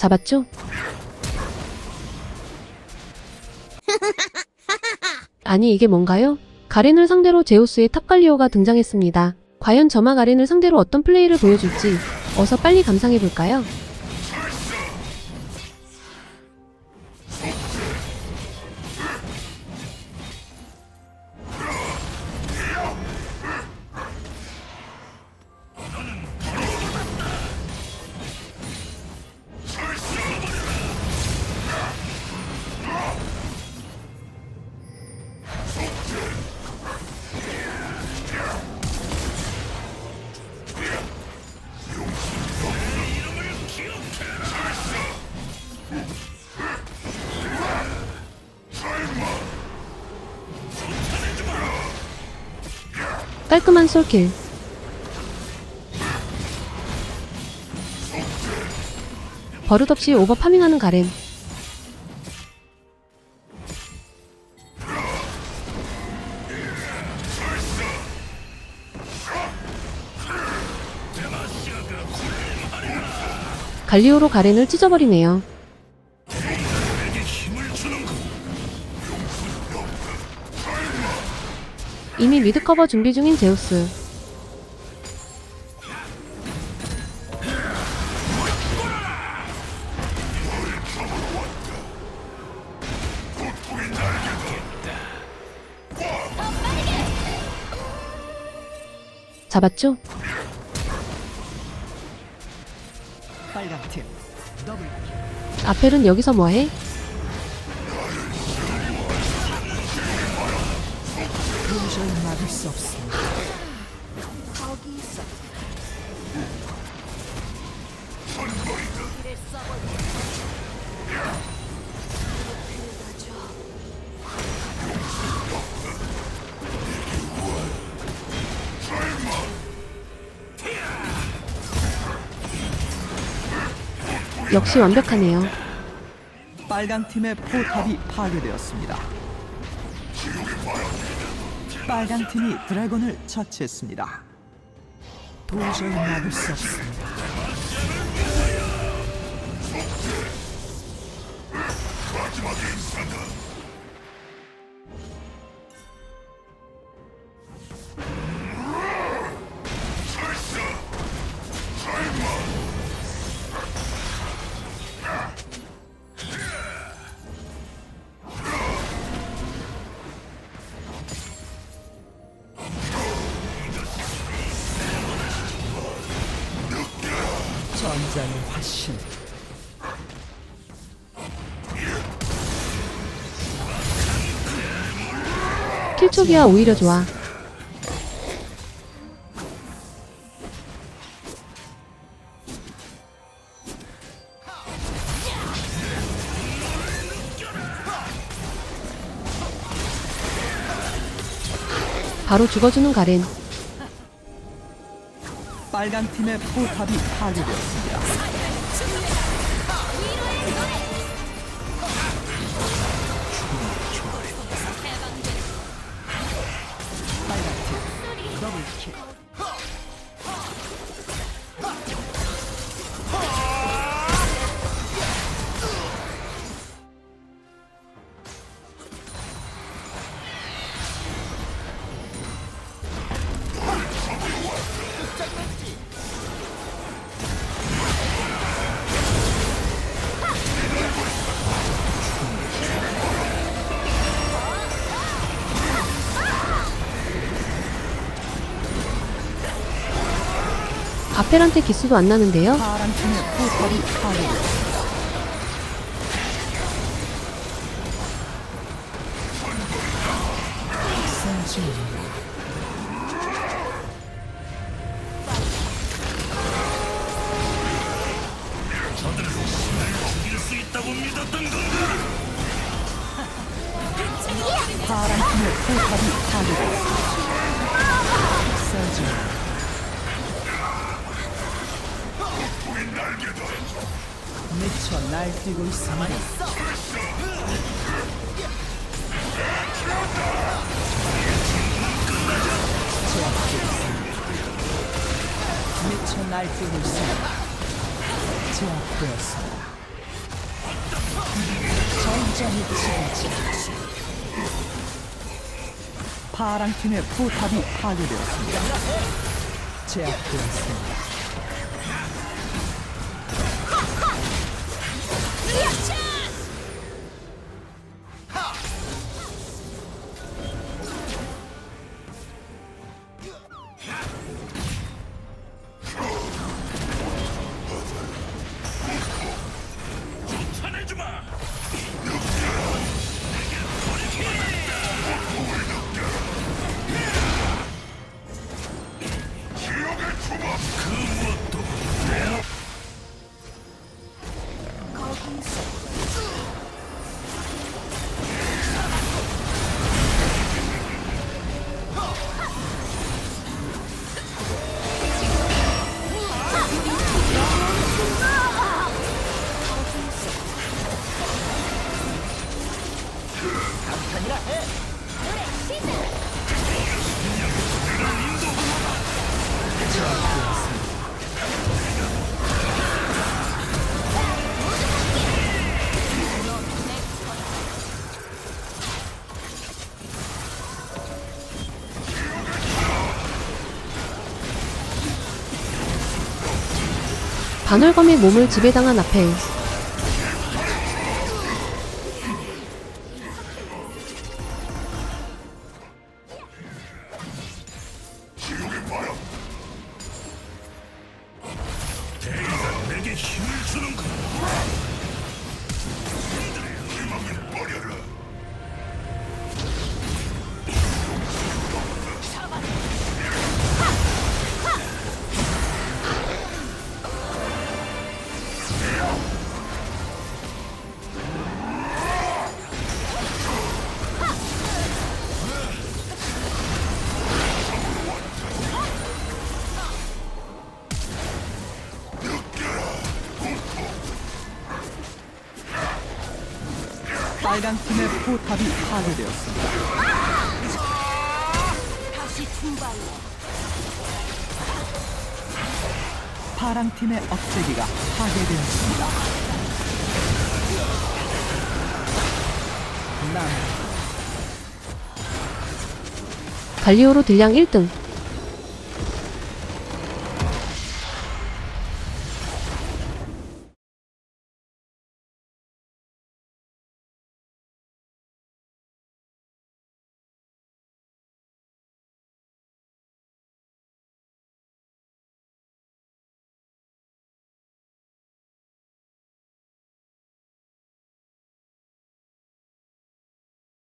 잡았죠? 아니 이게 뭔가요? 가렌을 상대로 제우스의 탑갈리오가 등장했습니다. 과연 저마 가렌을 상대로 어떤 플레이를 보여줄지 어서 빨리 감상해볼까요? 깔끔한 솔킬 버릇없이 오버 파밍하는 가렌 갈리오로 가렌을 찢어버리네요. 이미 미드 커버 준비 중인 제우스. 잡았죠? 빨간 팀 더블 아펠은 여기서 뭐해? 도저히 막을 수 없습니다. 역시 완벽하네요. 빨간 팀의 포탑이 파괴되었습니다. 빨간 팀이 드래곤을 처치했습니다. 도저히 막을 수 없습니다. 전장의 화신 킬초기야 오히려 좋아. 바로 죽어주는 가렌. 빨간 팀의 포탑이 파괴되었습니다. 아펠한테 기수도 안 나는데요? 파란 팀의 포탑이 파괴되었습니다. 미쳐 날뛰고 있습니다. 미쳐 날뛰고 있습니다. 제압되었습니다. 심장이 지지. 파랑 팀의 포탑이 파괴되었습니다. 제압되었습니다. 으쌰! 반월검의 몸을 지배당한 앞에 빨강 팀의 포탑이 파괴되었습니다. 파랑 팀의 억제기가 파괴되었습니다. 남 갈리오로 딜량 1등